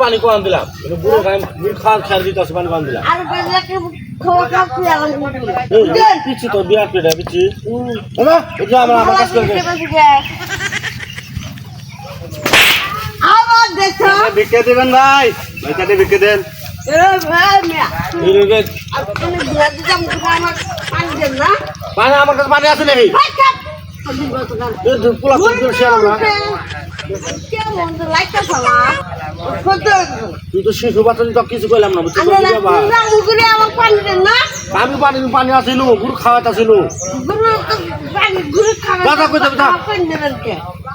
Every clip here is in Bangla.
পানি কোন দিলাম এটা বুড়ো খান খাই দিতে আছে পানি কোন দিলাম পিচ্ছি তো বিয়ার পেটে আমরা আমার কাজ করবে বিকে দেবেন ভাই। এটা বিকে দেন। ভাই আমার না আমার কাছে পানি আছে নাকি? ভাই তুই তো শিশু বাচ্চা তো কিছু কইলাম না বুঝছিস আমি পানি পানি আছিল গুড় খাওয়াত পানি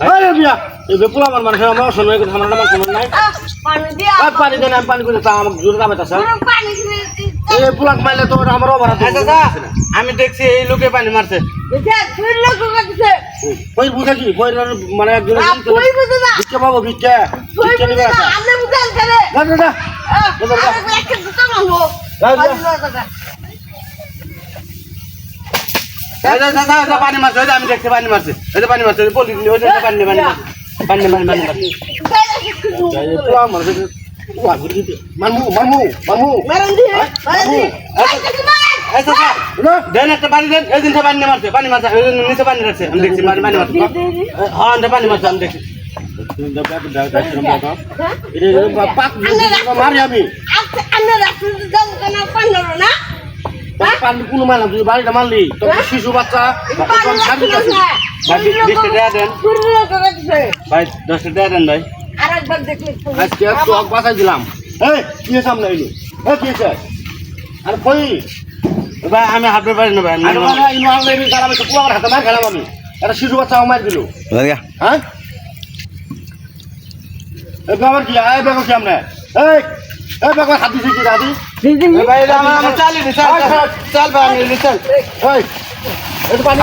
এই বিয়া এই বেপুলা আমার মানুষ আমার শোনো কথা আমার নাম শোনো নাই। পানি দিয়া। পানি দেন আমি পানি করে তা আমাকে জোরে দামে তাছে এই পুলাক মাইলে তো ওটা আমার দাদা আমি দেখছি এই লোকে পানি মারছে। কই বুঝা কি? কই মানে একজন না? ভিক্ষা পাবো ভিক্ষা। নিবে করে। দাদা দাদা দাদা দাদা পানি মারছে ওই আমি দেখছি পানি মারছে ওই পানি মারছে পলি ওই পানি পানি পানি পানি পানি মারমু মারমু মারান দিয়ে হ্যাঁ? মারমু। এই চাচা, দেন একটা পানি দেন। এই দিনটা পানি মারছে পানি মারছে নিচে পানি রাখছে আমি দেখছি পানি পানি মারছে। হ্যাঁ পানি মারছে আমি দেখছি। পাক মারি আমি আচ্ছা আমরা রাখতে দাম কেন পান্ডার না পানি কোনো মারলাম তুই বাড়িটা মারলি তো শিশু বাচ্চা? ছাড়বি ভাই বিশটা টাকা দেন। ভাই দশটা টাকা দেন ভাই। আজকে চক বাসাই দিলাম। এই কি সামনে এলো এই কি আছে আর কই? ভাই আমি হাঁটতে পারি না ভাই আমি তার হাতে মার খেলাম আমি। একটা শিশু বাচ্চা মার দিল। হ্যাঁ? ব্যাপার কি? এই ব্যাপার কি আমরা এই এই ব্যাপার হাত দিছি কি দাদি? এই ভাই আমার আমার চালি চাল চাল ভাই আমি চাল এই। এই তো পানি